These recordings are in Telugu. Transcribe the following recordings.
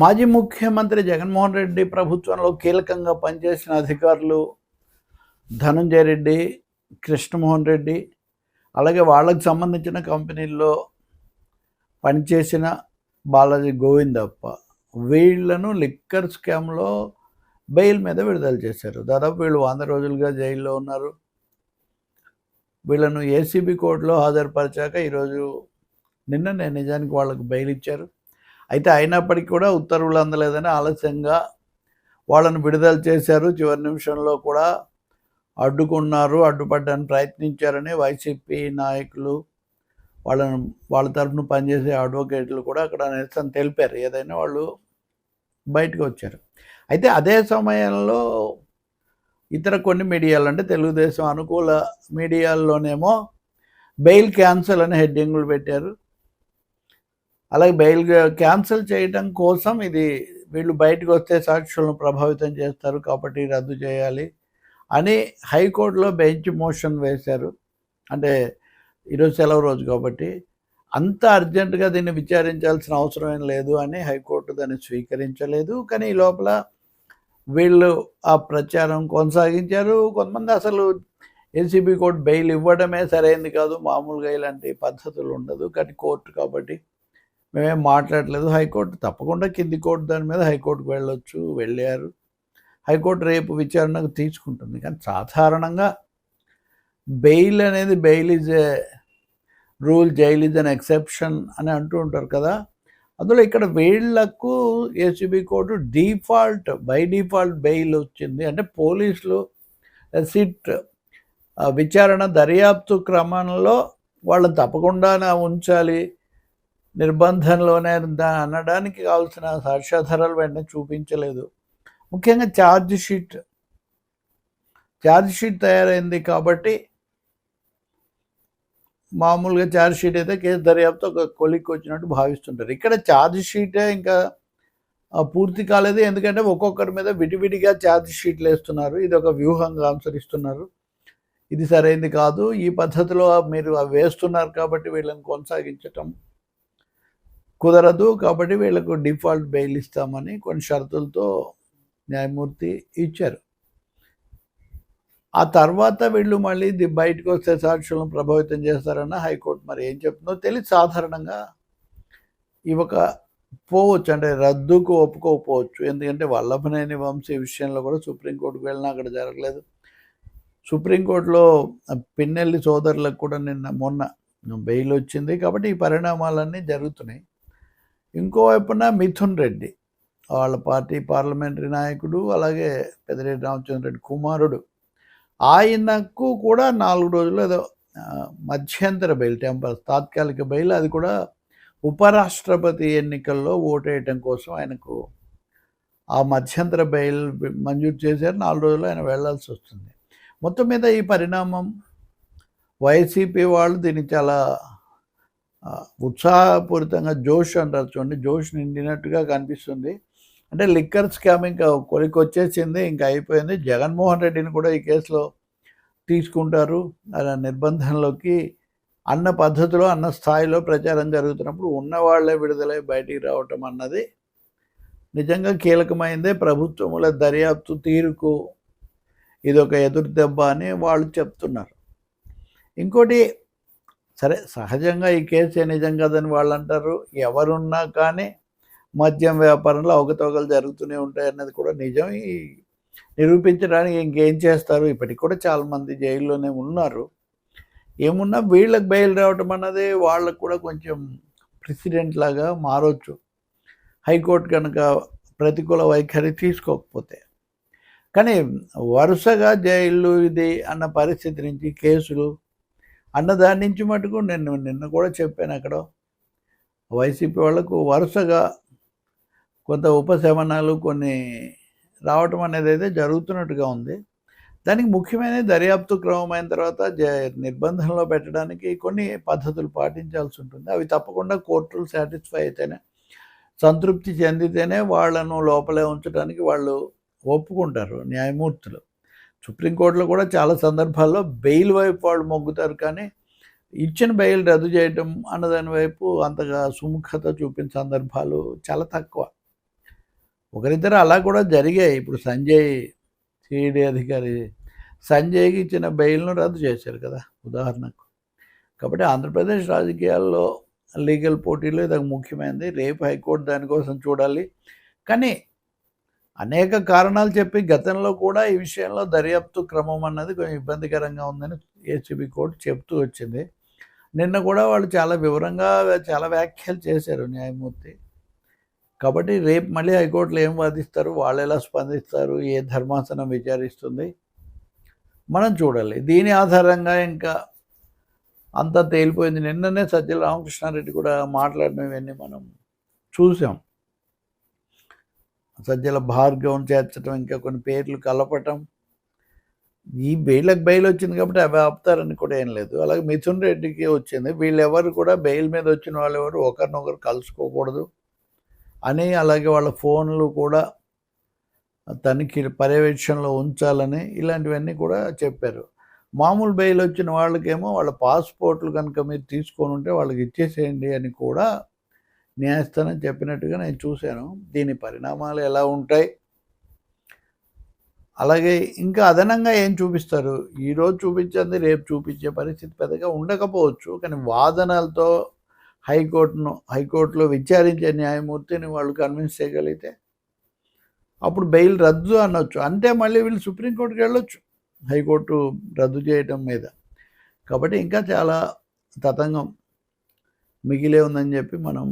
మాజీ ముఖ్యమంత్రి జగన్మోహన్ రెడ్డి ప్రభుత్వంలో కీలకంగా పనిచేసిన అధికారులు ధనంజయ రెడ్డి కృష్ణమోహన్ రెడ్డి అలాగే వాళ్ళకు సంబంధించిన కంపెనీల్లో పనిచేసిన బాలాజీ గోవిందప్ప. వీళ్ళను లిక్కర్ స్కామ్లో బెయిల్ మీద విడుదల చేశారు. దాదాపు వీళ్ళు వంద రోజులుగా జైల్లో ఉన్నారు. వీళ్ళను ఏసీబీ కోర్టులో హాజరుపరిచాక ఈరోజు నిన్ననే నిజానికి వాళ్ళకు బెయిల్ ఇచ్చారు. అయితే అయినప్పటికీ కూడా ఉత్తర్వులు అందలేదని ఆలస్యంగా వాళ్ళను విడుదల చేశారు. చివరి నిమిషంలో కూడా అడ్డుకున్నారు అడ్డుపడ్డానికి ప్రయత్నించారని వైసీపీ నాయకులు వాళ్ళను వాళ్ళ తరఫున పనిచేసే అడ్వకేట్లు కూడా అక్కడ నిరసన తెలిపారు. ఏదైనా వాళ్ళు బయటకు వచ్చారు. అయితే అదే సమయంలో ఇతర కొన్ని మీడియాలు అంటే తెలుగుదేశం అనుకూల మీడియాల్లోనేమో బెయిల్ క్యాన్సల్ అని హెడ్డింగ్లు పెట్టారు. అలాగే బెయిల్ క్యాన్సిల్ చేయడం కోసం ఇది వీళ్ళు బయటకు వస్తే సాక్షులను ప్రభావితం చేస్తారు కాబట్టి రద్దు చేయాలి అని హైకోర్టులో బెంచ్ మోషన్ వేశారు. అంటే ఈరోజు సెలవు రోజు కాబట్టి అంత అర్జెంటుగా దీన్ని విచారించాల్సిన అవసరం ఏం లేదు అని హైకోర్టు దాన్ని స్వీకరించలేదు. కానీ ఈ లోపల వీళ్ళు ఆ ప్రచారం కొనసాగించారు. కొంతమంది అసలు ఏసీబీ కోర్టు బెయిల్ ఇవ్వడమే సరైంది కాదు. మామూలుగా ఇలాంటి పద్ధతులు ఉండదు. కానీ కోర్టు కాబట్టి మేమేం మాట్లాడలేదు. హైకోర్టు తప్పకుండా కింది కోర్టు దాని మీద హైకోర్టుకు వెళ్ళొచ్చు వెళ్ళారు. హైకోర్టు రేపు విచారణకు తీసుకుంటుంది కానీ సాధారణంగా బెయిల్ అనేది bail is a rule jail is an exception అని అంటూ ఉంటారు కదా. అందులో ఇక్కడ వీళ్ళకు ACB court default by default bail వచ్చింది. అంటే పోలీసులు సిట్ విచారణ దర్యాప్తు క్రమంలో వాళ్ళని తప్పకుండా ఉంచాలి. నిర్బంధంలోనే అనడానికి కావాల్సిన సాక్ష్యాధారాలు వెంటనే చూపించలేదు. ముఖ్యంగా ఛార్జ్ షీట్. ఛార్జ్ షీట్ తయారైంది కాబట్టి మామూలుగా ఛార్జ్ షీట్ అయితే కేసు దర్యాప్తు ఒక కొలిక్కి వచ్చినట్టు భావిస్తుంటారు. ఇక్కడ ఛార్జ్ షీటే ఇంకా పూర్తి కాలేదు. ఎందుకంటే ఒక్కొక్కరి మీద విడివిడిగా ఛార్జ్ షీట్లు వేస్తున్నారు. ఇది ఒక వ్యూహంగా అనుసరిస్తున్నారు. ఇది సరైంది కాదు. ఈ పద్ధతిలో మీరు వేస్తున్నారు కాబట్టి వీళ్ళని కొనసాగించటం కుదరదు కాబట్టి వీళ్ళకు డిఫాల్ట్ బెయిల్ ఇస్తామని కొన్ని షరతులతో న్యాయమూర్తి ఇచ్చారు. ఆ తర్వాత వీళ్ళు మళ్ళీ ఇది బయటకు వస్తే సాక్షులను ప్రభావితం చేస్తారన్న హైకోర్టు మరి ఏం చెప్తుందో తెలిసి సాధారణంగా ఈ ఒక పోవచ్చు అంటే రద్దుకు ఒప్పుకోకపోవచ్చు. ఎందుకంటే వల్లభనేని వంశీ విషయంలో కూడా సుప్రీంకోర్టుకు వెళ్ళినా అక్కడ జరగలేదు. సుప్రీంకోర్టులో పిన్నెల్లి సోదరులకు కూడా నిన్న మొన్న బెయిల్ వచ్చింది కాబట్టి ఈ పరిణామాలన్నీ జరుగుతున్నాయి. ఇంకోవైపున మిథున్ రెడ్డి. వాళ్ళ పార్టీ పార్లమెంటరీ నాయకుడు అలాగే పెద్దిరెడ్డి రామచంద్ర రెడ్డి కుమారుడు. ఆయనకు కూడా నాలుగు రోజులు ఏదో మధ్యంతర బెయిల్ టెంపర్ తాత్కాలిక బెయిల్. అది కూడా ఉపరాష్ట్రపతి ఎన్నికల్లో ఓటేయటం కోసం ఆయనకు ఆ మధ్యంతర బెయిల్ మంజూరు చేశారు. నాలుగు రోజులు ఆయన వెళ్ళాల్సి వస్తుంది. మొత్తం మీద ఈ పరిణామం వైసీపీ వాళ్ళు దీన్ని చాలా ఉత్సాహపూరితంగా జోష్ అంటారు చూడండి. జోష్ నిండినట్టుగా కనిపిస్తుంది. అంటే లిక్కర్ స్కామ్ ఇంకా కొలికి వచ్చేసింది ఇంకా అయిపోయింది. జగన్మోహన్ రెడ్డిని కూడా ఈ కేసులో తీసుకుంటారు. అలా నిర్బంధంలోకి అన్న పద్ధతిలో అన్న స్థాయిలో ప్రచారం జరుగుతున్నప్పుడు ఉన్నవాళ్ళే విడుదలై బయటికి రావటం అన్నది నిజంగా కీలకమైందే. ప్రభుత్వముల దర్యాప్తు తీరుకు ఇది ఒక ఎదురు దెబ్బ అని వాళ్ళు చెప్తున్నారు. ఇంకోటి సరే సహజంగా ఈ కేసు నిజం కదని వాళ్ళు అంటారు ఎవరున్నా కానీ మద్యం వ్యాపారంలో అవకతవకలు జరుగుతూనే ఉంటాయి అన్నది కూడా నిజం. ఈ నిరూపించడానికి ఇంకేం చేస్తారు? ఇప్పటికి కూడా చాలామంది జైల్లోనే ఉన్నారు. ఏమున్నా వీళ్ళకి బెయిల్ రావటం అన్నది వాళ్ళకు కూడా కొంచెం ప్రెసిడెంట్ లాగా మారొచ్చు. హైకోర్టు కనుక ప్రతికూల వైఖరి తీసుకోకపోతే. కానీ వరుసగా జైళ్ళు ఇది అన్న పరిస్థితి నుంచి కేసులు అన్న దాని నుంచి మటుకు నేను నిన్న కూడా చెప్పాను అక్కడ. వైసీపీ వాళ్ళకు వరుసగా కొంత ఉపశమనాలు కొన్ని రావటం అనేది అయితే జరుగుతున్నట్టుగా ఉంది. దానికి ముఖ్యమైన దర్యాప్తు క్రమం అయిన తర్వాత జ నిర్బంధంలో పెట్టడానికి కొన్ని పద్ధతులు పాటించాల్సి ఉంటుంది. అవి తప్పకుండా కోర్టులు సాటిస్ఫై అయితేనే సంతృప్తి చెందితేనే వాళ్ళను లోపలే ఉంచడానికి వాళ్ళు ఒప్పుకుంటారు న్యాయమూర్తులు. సుప్రీంకోర్టులో కూడా చాలా సందర్భాల్లో బెయిల్ వైపు వాళ్ళు మొగ్గుతారు కానీ ఇచ్చిన బెయిల్ రద్దు చేయటం అన్నదాని వైపు అంతగా సుముఖత చూపిన సందర్భాలు చాలా తక్కువ. ఒకరిద్దరు అలా కూడా జరిగాయి. ఇప్పుడు సంజయ్ సిఐడి అధికారి సంజయ్కి ఇచ్చిన బెయిల్ను రద్దు చేశారు కదా ఉదాహరణకు. కాబట్టి ఆంధ్రప్రదేశ్ రాజకీయాల్లో లీగల్ పోటీలో ఇది ముఖ్యమైనది. రేపు హైకోర్టు దానికోసం చూడాలి. కానీ అనేక కారణాలు చెప్పి గతంలో కూడా ఈ విషయంలో దర్యాప్తు క్రమం అన్నది కొంచెం ఇబ్బందికరంగా ఉందని ఏసీబీ కోర్టు చెప్తూ వచ్చింది. నిన్న కూడా వాళ్ళు చాలా వివరంగా చాలా వ్యాఖ్యలు చేశారు న్యాయమూర్తి. కాబట్టి రేపు మళ్ళీ హైకోర్టులో ఏం వాదిస్తారు? వాళ్ళు ఎలా స్పందిస్తారు? ఏ ధర్మాసనం విచారిస్తుంది? మనం చూడాలి. దీని ఆధారంగా ఇంకా అంతా తేలిపోయింది. నిన్ననే సజ్జల రామకృష్ణారెడ్డి కూడా మాట్లాడినవన్నీ మనం చూసాం. సజ్జల భార్గవం చేర్చడం ఇంకా కొన్ని పేర్లు కలపటం. ఈ బెయిల్కి బెయిల్ వచ్చింది కాబట్టి అవి ఆపుతారని కూడా ఏం లేదు. అలాగే మిథున్ రెడ్డికి వచ్చింది. వీళ్ళెవరు కూడా బెయిల్ మీద వచ్చిన వాళ్ళు ఎవరు ఒకరినొకరు కలుసుకోకూడదు అని అలాగే వాళ్ళ ఫోన్లు కూడా తనిఖీ పర్యవేక్షణలో ఉంచాలని ఇలాంటివన్నీ కూడా చెప్పారు. మామూలు బెయిల్ వచ్చిన వాళ్ళకేమో వాళ్ళ పాస్పోర్ట్లు కనుక మీరు తీసుకొని ఉంటే వాళ్ళకి ఇచ్చేసేయండి అని కూడా న్యాయస్థానం చెప్పినట్టుగా నేను చూశాను. దీని పరిణామాలు ఎలా ఉంటాయి? అలాగే ఇంకా అదనంగా ఏం చూపిస్తారు? ఈరోజు చూపించింది రేపు చూపించే పరిస్థితి పెద్దగా ఉండకపోవచ్చు. కానీ వాదనలతో హైకోర్టును హైకోర్టులో విచారించే న్యాయమూర్తిని వాళ్ళు కన్విన్స్ చేయగలిగితే అప్పుడు బెయిల్ రద్దు అనొచ్చు. అంటే మళ్ళీ వీళ్ళు సుప్రీంకోర్టుకి వెళ్ళొచ్చు. హైకోర్టు రద్దు చేయటం మీద. కాబట్టి ఇంకా చాలా తతంగం మిగిలే ఉందని చెప్పి మనం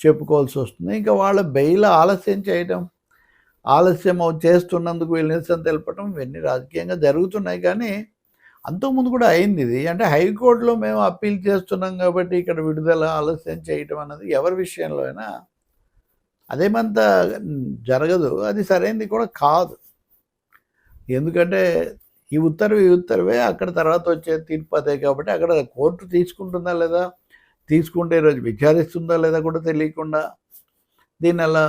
చెప్పుకోవాల్సి వస్తుంది. ఇంకా వాళ్ళ బెయిల్ ఆలస్యం చేయటం ఆలస్యం చేస్తున్నందుకు వీళ్ళు నిరసన తెలపడం ఇవన్నీ రాజకీయంగా జరుగుతున్నాయి. కానీ అంతకుముందు కూడా అయింది ఇది. అంటే హైకోర్టులో మేము అప్పీల్ చేస్తున్నాం కాబట్టి ఇక్కడ విడుదల ఆలస్యం చేయటం అన్నది ఎవరి విషయంలో అయినా అదేమంత జరగదు. అది సరైనది కూడా కాదు. ఎందుకంటే ఈ ఉత్తర్వు ఈ ఉత్తర్వే అక్కడ తర్వాత వచ్చే తీర్పు అదే కాబట్టి అక్కడ కోర్టు తీసుకుంటుందా లేదా? తీసుకుంటే ఈరోజు విచారిస్తుందా లేదా కూడా తెలియకుండా దీన్ని అలా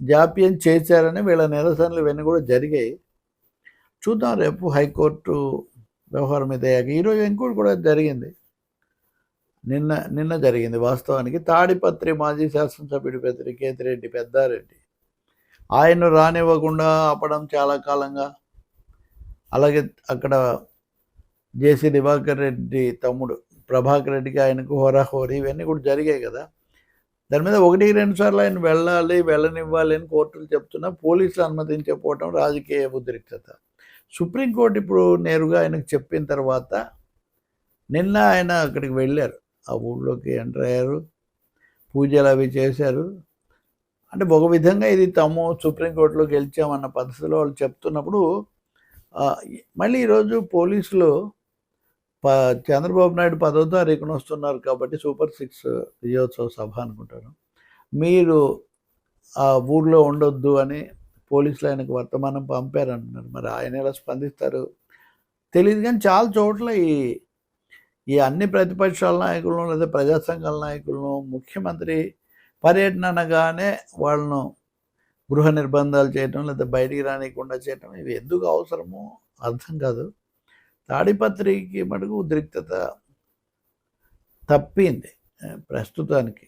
జాప్యం చేశారని వీళ్ళ నిరసనలు ఇవన్నీ కూడా జరిగాయి. చూద్దాం రేపు హైకోర్టు వ్యవహారం మీద అయ్యాక. ఈరోజు ఇంకోటి కూడా జరిగింది. నిన్న నిన్న జరిగింది వాస్తవానికి. తాడిపత్రి మాజీ శాసనసభ్యుడి పెద్ద కేతిరెడ్డి పెద్దారెడ్డి. ఆయన రానివ్వకుండా ఆపడం చాలా కాలంగా. అలాగే అక్కడ జేసీ దివాకర్ రెడ్డి తమ్ముడు ప్రభాకర్ రెడ్డికి ఆయనకు హోరాహోరీ ఇవన్నీ కూడా జరిగాయి కదా. దాని మీద ఒకటి రెండు సార్లు ఆయన వెళ్ళాలి వెళ్ళనివ్వాలి అని కోర్టులు చెప్తున్నా పోలీసులు అనుమతించకపోవటం రాజకీయ ఉద్రిక్తత. సుప్రీంకోర్టు ఇప్పుడు నేరుగా ఆయనకు చెప్పిన తర్వాత నిన్న ఆయన అక్కడికి వెళ్ళారు. ఆ ఊళ్ళోకి ఎంటర్ అయ్యారు పూజలు అవి చేశారు. అంటే ఒక విధంగా ఇది తాము సుప్రీంకోర్టులో గెలిచామన్న పద్ధతిలో వాళ్ళు చెప్తున్నప్పుడు మళ్ళీ ఈరోజు పోలీసులు ప చంద్రబాబు నాయుడు పదో తారీఖున వస్తున్నారు కాబట్టి సూపర్ సిక్స్ విజయోత్సవ సభ అనుకుంటాను. మీరు ఆ ఊర్లో ఉండొద్దు అని పోలీసులు ఆయనకు వర్తమానం పంపారంటున్నారు. మరి ఆయన ఎలా స్పందిస్తారు? తెలియదు కానీ చాలా చోట్ల ఈ ఈ అన్ని ప్రతిపక్షాల నాయకులను లేదా ప్రజా సంఘాల నాయకులను ముఖ్యమంత్రి పర్యటన అనగానే వాళ్ళను గృహ నిర్బంధాలు చేయటం లేదా బయటికి రానియకుండా చేయటం ఇవి ఎందుకు అవసరమో అర్థం కాదు. తాడిపత్రికి మటుకు ఉద్రిక్తత తప్పింది ప్రస్తుతానికి.